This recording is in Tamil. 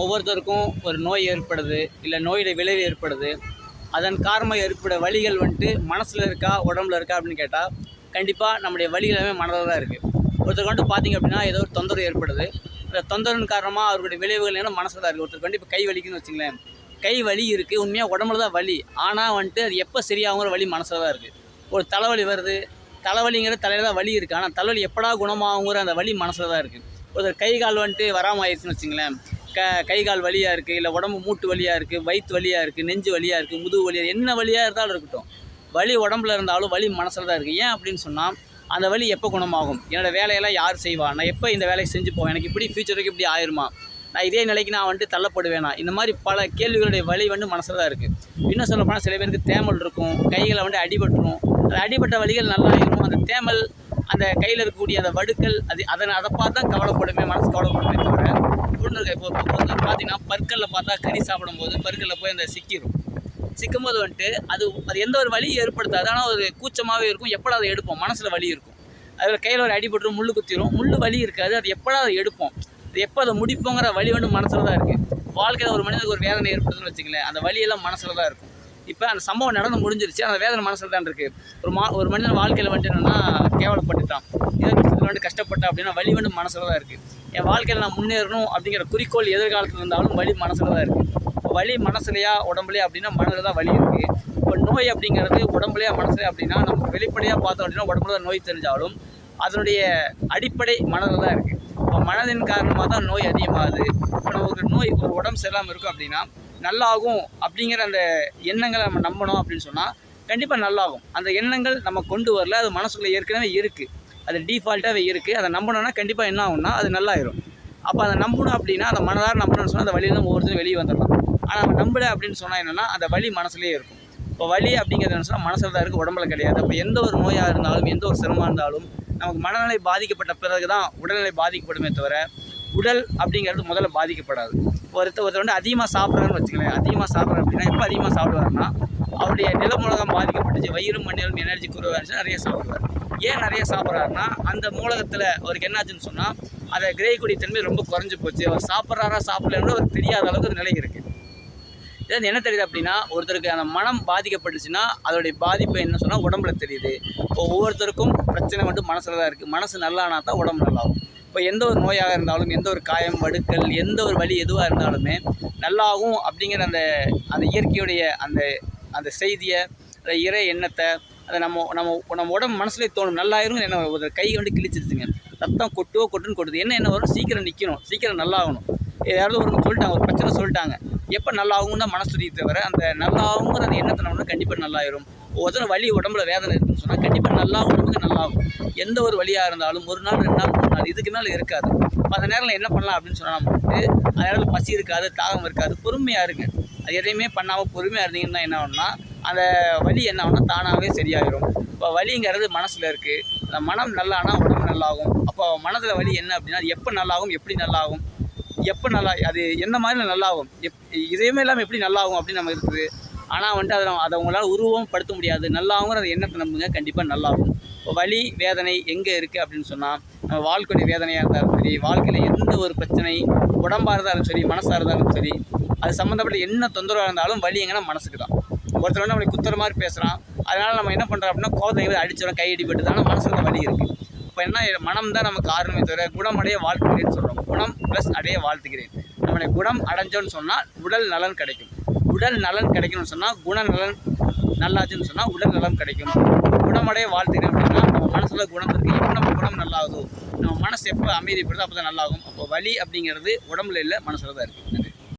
ஒவ்வொருத்தருக்கும் ஒரு நோய் ஏற்படுது இல்லை நோயுடைய விளைவு ஏற்படுது. அதன் காரணமாக ஏற்பட வலிகள் வந்துட்டு மனசில் இருக்கா உடம்புல இருக்கா அப்படின்னு கேட்டால் கண்டிப்பாக நம்முடைய வலி எல்லாமே மனதில் தான் இருக்குது ஒருத்தருக்கு வந்துட்டு பார்த்தீங்க அப்படின்னா ஏதோ ஒரு தொந்தரவு ஏற்படுது. அந்த தொந்தரவின் காரணமாக அவருடைய விளைவுகள் என்ன மனசில் தான் இருக்குது ஒருத்தருக்கு வந்து இப்போ கை வலிக்குன்னு வச்சுங்களேன். கை வலி இருக்குது உண்மையாக உடம்புல தான் வலி. ஆனால் வந்துட்டு அது எப்போ சரியாகுங்கிற வலி மனசில் தான் இருக்குது ஒரு தலைவலி வருது தலைவலிங்கிற தலையில் தான் வலி இருக்குது ஆனால் தலைவலி எப்படா குணமாகுங்கிற அந்த வலி மனசில் தான் இருக்குது ஒருத்தர் கை கால் வந்துட்டு வராமல் ஆயிடுச்சுன்னு வச்சுங்களேன். க கை கால் வலியாக இருக்குது இல்லை உடம்பு மூட்டு வலியாக இருக்குது வயிற்று வலியாக இருக்குது நெஞ்சு வலியாக இருக்குது முதுகு வலியாக என்ன வலியாக இருந்தாலும் இருக்கட்டும். வலி உடம்புல இருந்தாலும் வலி மனசில் தான் இருக்குது ஏன் அப்படின்னு சொன்னால் அந்த வலி எப்போ குணமாகும்? என்னோடய வேலையெல்லாம் யார் செய்வா? நான் எப்போ இந்த வேலையை செஞ்சு போவேன்? எனக்கு இப்படி ஃபியூச்சருக்கு இப்படி ஆயிருமா? நான் இதே நிலைக்கு நான் வந்துட்டு தள்ளப்படுவேனா? இந்த மாதிரி பல கேள்விகளுடைய வலி வந்து மனசில் தான் இருக்குது இன்னும் சொல்ல போனால் சில பேருக்கு தேமல் இருக்கும் கைகளை வந்து அடிபட்டுரும். அந்த அடிபட்ட வலிகள் நல்லா இருக்கும். அந்த தேமல் அந்த கையில் இருக்கக்கூடிய அந்த வடுக்கள் அது அதை அதை பார்த்தா கவலைப்படுமே மனசு கவலைப்படுமே தவிர ஒன்று இப்போ இப்போ வந்து பார்த்தீங்கன்னா பற்களில் பார்த்தா கறி சாப்பிடும்போது பற்களில் போய் அந்த சிக்கிரும். சிக்கும்போது வந்துட்டு அது அது எந்த ஒரு வழியும் ஏற்படுத்தாது. ஆனால் ஒரு கூச்சமாகவே இருக்கும். எப்படா அதை எடுப்போம்? மனசில் வலி இருக்கும். அதில் கையில் ஒரு அடிபட்டுரும் முள்ளு குத்திரும். முள்ளு வலி இருக்காது. அது எப்படா அதை எடுப்போம்? அது எப்போ அதை முடிப்போங்கிற வலி வந்து மனசில் தான் இருக்குது வாழ்க்கையில் ஒரு மனிதனுக்கு ஒரு வேதனை ஏற்படுதுன்னு வச்சுங்களேன் அந்த வலியெல்லாம் மனசில் தான் இருக்கும். இப்போ அந்த சம்பவம் நடந்து முடிஞ்சிருச்சு. அந்த வேதனை மனசில் தான் இருக்குது ஒரு மா ஒரு மனிதன் வாழ்க்கையில் வந்துட்டு என்னென்னா கேவலப்பட்டுட்டான். ஏதோ விஷயத்தில் வந்து கஷ்டப்பட்டான் அப்படின்னா வலி வந்து மனசில் தான் இருக்குது என் வாழ்க்கையில் நான் முன்னேறணும் அப்படிங்கிற குறிக்கோள் எதிர்காலத்தில் இருந்தாலும் வலி மனசில் தான் இருக்குது வழி மனசுலையா உடம்புலையா அப்படின்னா மனதில் தான் வலி இருக்குது இப்போ நோய் அப்படிங்கிறது உடம்புலையா மனசுலையா அப்படின்னா நமக்கு வெளிப்படையாக பார்த்தோம் அப்படின்னா உடம்புல தான் நோய் தெரிஞ்சாலும் அதனுடைய அடிப்படை மனதில் தான் இருக்குது இப்போ மனதின் காரணமாக தான் நோய் அதிகமாகுது. இப்போ நமக்கு நோய் ஒரு உடம்பு சரியில்லாமல் இருக்கும் அப்படின்னா நல்லாகும் அப்படிங்கிற அந்த எண்ணங்களை நம்ம நம்பணும் அப்படின்னு சொன்னால் கண்டிப்பாக நல்லாகும். அந்த எண்ணங்கள் நம்ம கொண்டு வரல அது மனசுக்குள்ளே ஏற்கனவே இருக்குது அது டிஃபால்ட்டாகவே இருக்குது அதை நம்பணும்னா கண்டிப்பாக என்ன ஆகும்னா அது நல்லாயிரும். அப்போ அதை நம்பணும் அப்படின்னா அந்த மனதார நம்பணும்னு சொன்னால் அந்த வழியில ஒவ்வொருத்தரும் வெளியே வந்துடலாம். ஆனால் நம்ம நம்பலை அப்படின்னு சொன்னால் என்னென்னா அந்த வழி மனசுலேயே இருக்கும். இப்போ வலி அப்படிங்கிறது என்ன சொன்னால் மனசில் தான் இருக்குது உடம்புல கிடையாது. அப்போ எந்த ஒரு நோயாக இருந்தாலும் எந்த ஒரு சிரமமாக இருந்தாலும் நமக்கு மனநிலை பாதிக்கப்பட்ட பிறகு தான் உடல்நிலை பாதிக்கப்படுமே தவிர உடல் அப்படிங்கிறது முதல்ல பாதிக்கப்படாது. ஒருத்தர் ஒருத்தர் வந்து அதிகமாக சாப்பிட்றாருன்னு வச்சுக்கலேன் அதிகமாக சாப்பிட்றாரு அப்படின்னா எப்போ அதிகமாக சாப்பிடுவாருன்னா அவருடைய நிலமூலகம் பாதிக்கப்பட்டுச்சு. வயிறு மண்ணிலும் எனர்ஜி குறைவாக இருந்துச்சுன்னா நிறைய சாப்பிடுவார். ஏன் நிறைய சாப்பிட்றாருன்னா அந்த மூலகத்தில் அவருக்கு என்னாச்சுன்னு சொன்னால் அதை கிரகிக்கூடிய தன்மை ரொம்ப குறைஞ்சி போச்சு. அவர் சாப்பிட்றாரா சாப்பிட்லன்னு அவருக்கு தெரியாத அளவுக்கு ஒரு நிலை இருக்குது இது என்ன தெரியுது அப்படின்னா ஒருத்தருக்கு அந்த மனம் பாதிக்கப்பட்டுச்சுன்னா அதோடைய பாதிப்பு என்ன சொன்னால் உடம்புல தெரியுது. இப்போ ஒவ்வொருத்தருக்கும் பிரச்சனை மட்டும் மனசில் தான் இருக்குது மனசு நல்லானா தான் உடம்பு நல்லாகும். இப்போ எந்த ஒரு நோயாக இருந்தாலும் எந்த ஒரு காயம் வடுக்கல் எந்த ஒரு வலி எதுவாக இருந்தாலுமே நல்லாகும் அப்படிங்கிற அந்த அந்த இயற்கையுடைய அந்த அந்த செய்தியை அந்த இறை எண்ணத்தை அதை நம்ம நம்ம நம்ம உடம்பு மனசுலேயே தோணும் நல்லாயிரும் என்ன ஒரு கை வந்து கிழிச்சிருச்சுங்க. ரத்தம் கொட்டுவோ கொட்டுன்னு கொட்டுது. என்ன என்ன வரும்? சீக்கிரம் நிற்கணும் சீக்கிரம் நல்லாகணும். யாராவது ஒரு சொல்லிட்டாங்க ஒரு பிரச்சனை சொல்லிட்டாங்க. எப்போ நல்லாகும் தான் மனசு தவிர அந்த நல்லாகுங்கிற அந்த எண்ணத்தை நம்ம கண்டிப்பாக நல்லாயிரும். ஒவ்வொரு வலி உடம்புல வேதனை இருக்குன்னு சொன்னால் கண்டிப்பாக நல்லா உடம்புக்கு நல்லாகும். எந்த ஒரு வழியாக இருந்தாலும் ஒரு நாள் ரெண்டு நாள் மூணு நாள் இதுக்கு மேலே இருக்காது. அந்த நேரத்தில் என்ன பண்ணலாம் அப்படின்னு சொன்னால் நம்ம வந்து அந்த நேரத்தில் பசி இருக்காது தாகம் இருக்காது பொறுமையாக இருங்க. அது எதையுமே பண்ணாமல் பொறுமையாக இருந்தீங்கன்னா என்ன ஆகும்னா அந்த வலி என்ன ஆகும்னா தானாகவே சரியாயிடும் இப்போ வலிங்கிறது மனசில் இருக்குது அந்த மனம் நல்லானா உடம்பு நல்லாகும். அப்போ மனதில் வலி என்ன அப்படின்னா அது எப்போ நல்லாகும் எப்படி நல்லாகும் எப்போ நல்லா அது என்ன மாதிரி நல்லாகும் எப் இதையுமே இல்லாமல் எப்படி நல்லாகும் அப்படின்னு நம்ம இருக்குது. ஆனால் வந்துட்டு அதை நம்ம- அதை உங்களால் உருவம் படுத்த முடியாது. நல்லாகுங்கிற அதை எண்ணத்தை நம்புங்க. கண்டிப்பாக நல்லாகும் வலி வேதனை எங்கே இருக்குது அப்படின்னு சொன்னால் நம்ம வாழ்க்கையுடைய வேதனையாக இருந்தாலும் சரி வாழ்க்கையில் எந்த ஒரு பிரச்சனை உடம்பாக இருந்தாலும் சரி மனசாக இருந்தாலும் சரி அது சம்மந்தப்பட்ட என்ன தொந்தரவாக இருந்தாலும் வலி எங்கன்னா மனசுக்கு தான். ஒருத்தர் வந்து நம்மளுக்கு குத்துற மாதிரி பேசுகிறான் அதனால் நம்ம என்ன பண்ணுறோம் அப்படின்னா கோவத்தை அடிச்சிடும் கை அடிபட்டு தான் மனசுல வலி இருக்குது இப்போ என்ன மனம் தான் நமக்கு காரணமே தவிர குணமடைய வாழ்த்துகிறேன்னு சொல்கிறோம் குணம் ப்ளஸ் அடைய வாழ்த்துகிறேன். நம்மளுடைய குணம் அடைஞ்சோன்னு சொன்னால் உடல் நலன் கிடைக்கும். உடல் நலன் கிடைக்கணும்னு சொன்னால் குணநலன் நல்லாச்சுன்னு சொன்னால் உடல் நலம் கிடைக்கும். குணமடைய வாழ்த்துக்கிறேன் அப்படின்னா நம்ம மனசில் குணம் இருக்குது எப்போ நம்ம குணம் நல்லாகுதோ நம்ம மனசு எப்போ அமைதிப்படுதோ அப்போ தான் நல்லாகும். அப்போ வலி அப்படிங்கிறது உடம்புல இல்லை மனசில் தான் இருக்குது